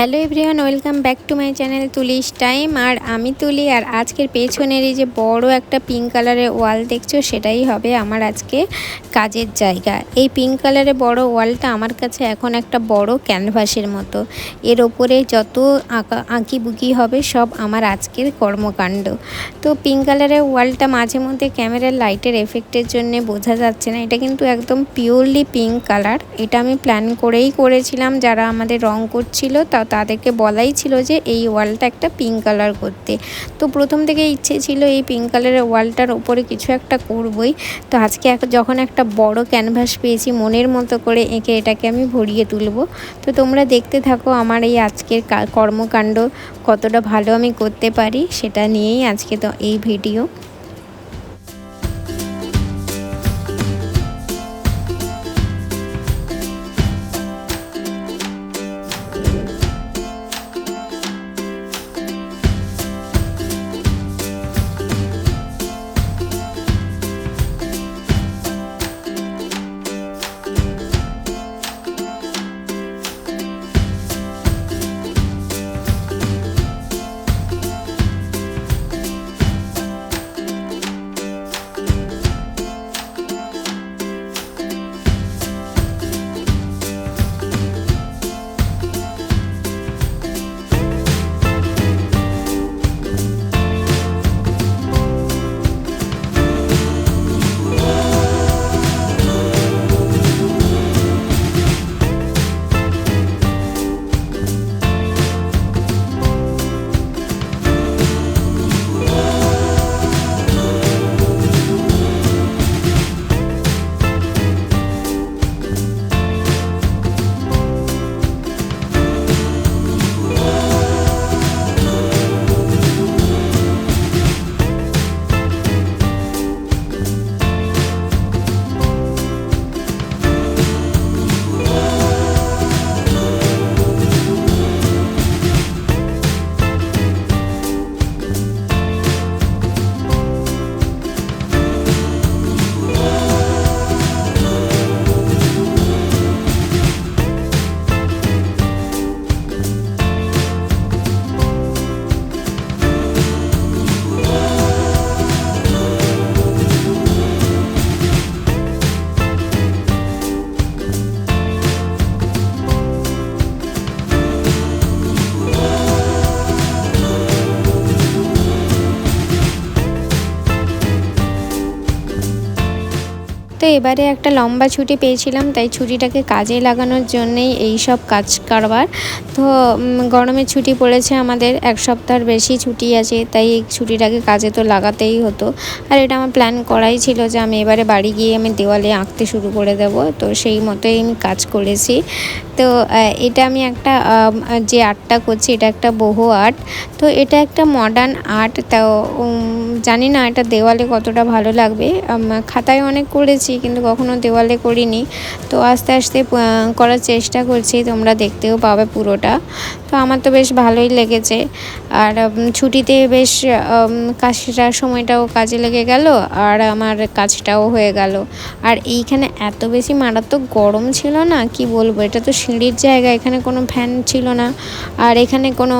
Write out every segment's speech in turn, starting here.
Hello everyone, welcome back to my channel Tuli's time. আর আমি তুলি, আর আজকের পেছনের এই যে বড় একটা পিঙ্ক কালারের ওয়াল দেখছ, সেটাই হবে আমার আজকে কাজের জায়গা। এই পিঙ্ক কালারের বড় ওয়ালটা আমার কাছে এখন একটা বড় ক্যানভাসের মতো। এর ওপরে যত আঁকা আঁকি বুকি হবে, সব আমার আজকের কর্মকাণ্ড। তো পিঙ্ক কালারের ওয়ালটা মাঝে মধ্যে ক্যামেরার লাইটের এফেক্টের জন্য বোঝা যাচ্ছে না। এটা কিন্তু একদম পিওরলি পিঙ্ক কালার। এটা আমি প্ল্যান করেই করেছিলাম, যারা আমাদের রং করছিল তা তাদেরকে বলাই ছিল যে এই ওয়ালটা একটা পিঙ্ক কালার করতে। তো প্রথম থেকে ইচ্ছে ছিল এই পিঙ্ক কালারের ওয়ালটার ওপরে কিছু একটা করবই। তো আজকে যখন একটা বড় ক্যানভাস পেয়েছি, মনের মতো করে এঁকে এটাকে আমি ভরিয়ে তুলব। তো তোমরা দেখতে থাকো আমার এই আজকের কর্মকাণ্ড কতটা ভালো আমি করতে পারি, সেটা নিয়েই আজকে তো এই ভিডিও তো এবারে একটা লম্বা ছুটি পেয়েছিলাম, তাই ছুটিটাকে কাজে লাগানোর জন্যেই এই সব কাজ কারবার। তো গরমের ছুটি পড়েছে আমাদের, এক সপ্তাহের বেশি ছুটি আছে, তাই এই ছুটিটাকে কাজে তো লাগাতেই হতো। আর এটা আমার প্ল্যান করাই ছিল যে আমি এবারে বাড়ি গিয়ে আমি দেওয়ালে আঁকতে শুরু করে দেব, তো সেই মতোই আমি কাজ করেছি। তো এটা আমি একটা যে আর্টটা করছি, এটা একটা বহু আর্ট। তো এটা একটা মডার্ন আর্ট তাও জানি না এটা দেওয়ালে কতটা ভালো লাগবে। খাতায় অনেক করেছি কিন্তু কখনো দেওয়ালে করিনি। তো আস্তে আস্তে করার চেষ্টা করছি, তোমরা দেখতেও পাবে পুরোটা। তো আমার তো বেশ ভালোই লেগেছে। আর ছুটিতে বেশ কাজটার সময়টাও কাজে লেগে গেল আর আমার কাজটাও হয়ে গেল। আর এইখানে এত বেশি মারাত্মক গরম ছিল না? কি বলব? এটা তো সিঁড়ির জায়গা, এখানে কোনো ফ্যান ছিল না। আর এখানে কোনো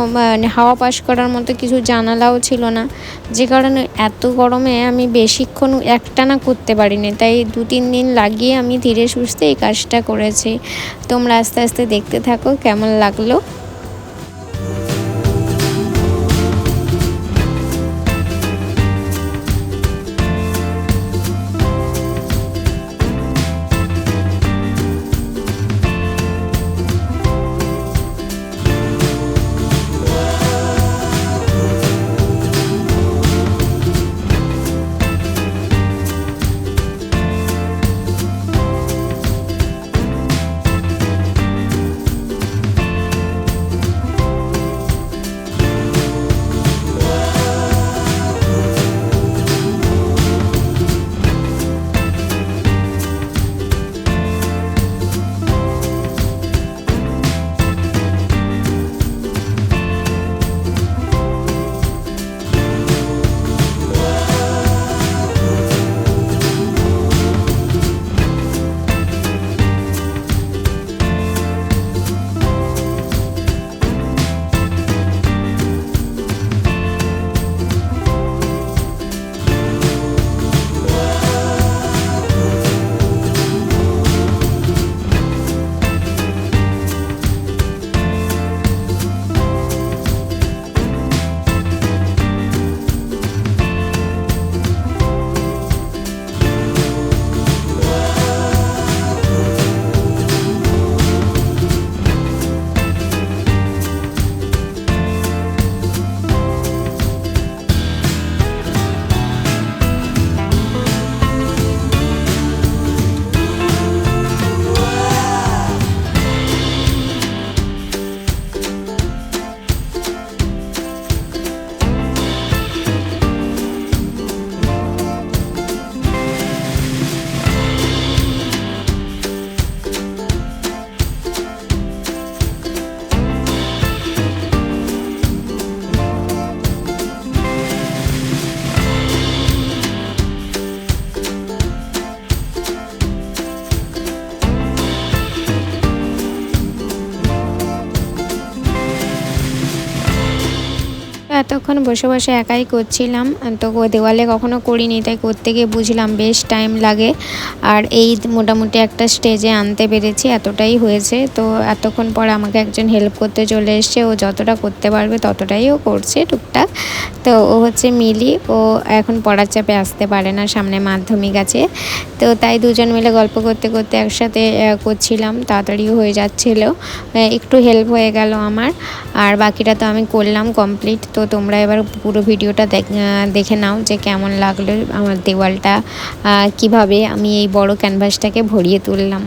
হাওয়া পাস করার মতো কিছু জানালাও ছিল না। যে কারণে এত গরমে আমি বেশিক্ষণ একটানা করতে পারিনি। তাই দু তিন দিন লাগিয়ে আমি ধীরে সুস্থে এই কাজটা করেছি। তোমরা আস্তে আস্তে দেখতে থাকো, কেমন লাগল? এতক্ষণ বসে বসে একাই করছিলাম, তো দেওয়ালে কখনো করিনি, তাই করতে গিয়ে বুঝলাম বেশ টাইম লাগে। আর এই মোটামুটি একটা স্টেজে আনতে পেরেছি, এতটাই হয়েছে। তো এতক্ষণ পর আমাকে একজন হেল্প করতে চলে এসছে, ও যতটা করতে পারবে ততটাই ও করছে টুকটাক। তো ও হচ্ছে মিলি, ও এখন পড়ার চাপে আসতে পারে না, সামনে মাধ্যমিক আছে। তো তাই দুজন মিলে গল্প করতে করতে একসাথে করছিলাম, তাড়াতাড়িও হয়ে যাচ্ছিল। একটু হেল্প হয়ে গেল আমার, আর বাকিটা তো আমি করলাম কমপ্লিট তো তোমরা এবার পুরো ভিডিওটা দেখ- নাও যে কেমন লাগল আমার দেওয়ালটা কীভাবে আমি এই বড় ক্যানভাসটাকে ভরিয়ে তুললাম।